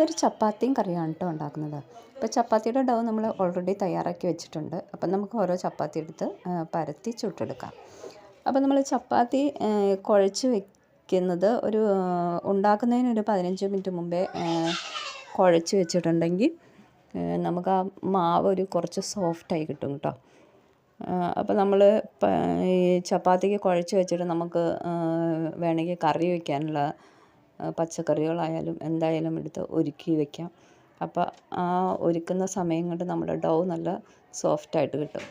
ഇതൊരു ചപ്പാത്തിയും കറിയാണ് കേട്ടോ ഉണ്ടാക്കുന്നത്. അപ്പോൾ ചപ്പാത്തിയുടെ ഡവ് നമ്മൾ ഓൾറെഡി തയ്യാറാക്കി വെച്ചിട്ടുണ്ട്. അപ്പം നമുക്ക് ഓരോ ചപ്പാത്തി എടുത്ത് പരത്തി ചുട്ടെടുക്കാം. അപ്പോൾ നമ്മൾ ചപ്പാത്തി കുഴച്ച് വെക്കുന്നത് ഒരു ഉണ്ടാക്കുന്നതിന് ഒരു പതിനഞ്ച് മിനിറ്റ് മുമ്പേ കുഴച്ച് വെച്ചിട്ടുണ്ടെങ്കിൽ നമുക്ക് ആ മാവ് ഒരു കുറച്ച് സോഫ്റ്റായി കിട്ടും കേട്ടോ. അപ്പോൾ നമ്മൾ ഈ ചപ്പാത്തിക്ക് കുഴച്ച് വെച്ചിട്ട് നമുക്ക് വേണമെങ്കിൽ കറി വയ്ക്കാനുള്ള പച്ചക്കറികളായാലും എന്തായാലും എടുത്ത് ഒരുക്കി വെക്കാം. അപ്പോൾ ആ ഒരുക്കുന്ന സമയം കൊണ്ട് നമ്മുടെ ഡൗ നല്ല സോഫ്റ്റായിട്ട് കിട്ടും.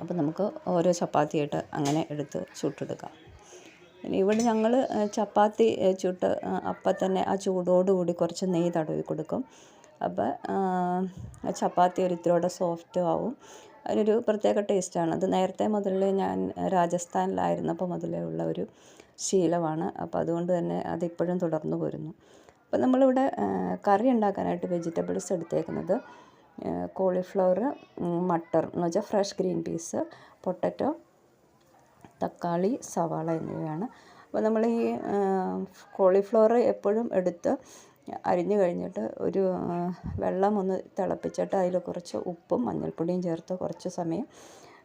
അപ്പോൾ നമുക്ക് ഓരോ ചപ്പാത്തിയായിട്ട് അങ്ങനെ എടുത്ത് ചുട്ടെടുക്കാം. ഇവിടെ ഞങ്ങൾ ചപ്പാത്തി ചുട്ട് അപ്പം തന്നെ ആ ചൂടോടുകൂടി കുറച്ച് നെയ്യ് തടവി കൊടുക്കും. അപ്പോൾ ചപ്പാത്തി ഒരു ഇത്തിരിയോടെ സോഫ്റ്റും ആവും. അതിനൊരു പ്രത്യേക ടേസ്റ്റാണ്. അത് നേരത്തെ മുതലേ ഞാൻ രാജസ്ഥാനിലായിരുന്നപ്പോൾ മുതലേ ഉള്ള ഒരു ശീലമാണ്. അപ്പോൾ അതുകൊണ്ട് തന്നെ അതിപ്പോഴും തുടർന്നു പോരുന്നു. അപ്പോൾ നമ്മളിവിടെ കറി ഉണ്ടാക്കാനായിട്ട് വെജിറ്റബിൾസ് എടുത്തേക്കുന്നത് കോളിഫ്ലവർ മട്ടർ എന്ന് വെച്ചാൽ ഫ്രഷ് ഗ്രീൻ പീസ് പൊട്ടറ്റോ തക്കാളി സവാള എന്നിവയാണ്. അപ്പോൾ നമ്മൾ ഈ കോളിഫ്ലവർ എപ്പോഴും എടുത്ത് അരിഞ്ഞു കഴിഞ്ഞിട്ട് ഒരു വെള്ളം ഒന്ന് തിളപ്പിച്ചിട്ട് അതിൽ കുറച്ച് ഉപ്പും മഞ്ഞൾപ്പൊടിയും ചേർത്ത് കുറച്ച് സമയം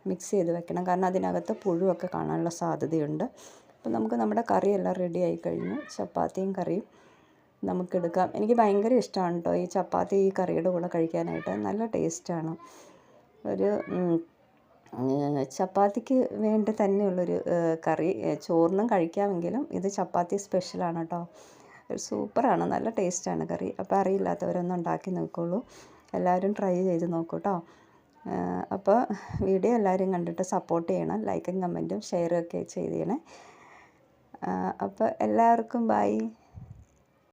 മിക്സ് ചെയ്ത് വെക്കണം. കാരണം അതിനകത്ത് പുഴുവൊക്കെ കാണാനുള്ള സാധ്യതയുണ്ട്. അപ്പോൾ നമുക്ക് നമ്മുടെ കറിയെല്ലാം റെഡി ആയി കഴിഞ്ഞു. ചപ്പാത്തിയും കറിയും നമുക്കെടുക്കാം എനിക്ക് ഭയങ്കര ഇഷ്ടമാണ് കേട്ടോ ഈ ചപ്പാത്തി ഈ കറിയുടെ കൂടെ കഴിക്കാനായിട്ട്. നല്ല ടേസ്റ്റാണ് ഒരു ചപ്പാത്തിക്ക് വേണ്ടി തന്നെയുള്ളൊരു കറി. ചോറിനും കഴിക്കാമെങ്കിലും ഇത് ചപ്പാത്തി സ്പെഷ്യലാണ് കേട്ടോ സൂപ്പറാണ്. നല്ല ടേസ്റ്റാണ് കറി. അപ്പോൾ അറിയില്ലാത്തവരൊന്നും ഉണ്ടാക്കി നോക്കുള്ളൂ. എല്ലാവരും ട്രൈ ചെയ്ത് നോക്കൂ കേട്ടോ അപ്പോൾ വീഡിയോ എല്ലാവരും കണ്ടിട്ട് സപ്പോർട്ട് ചെയ്യണം. ലൈക്കും കമന്റും ഷെയറും ഒക്കെ ചെയ്യണേ അപ്പോൾ എല്ലാവർക്കും ബൈ.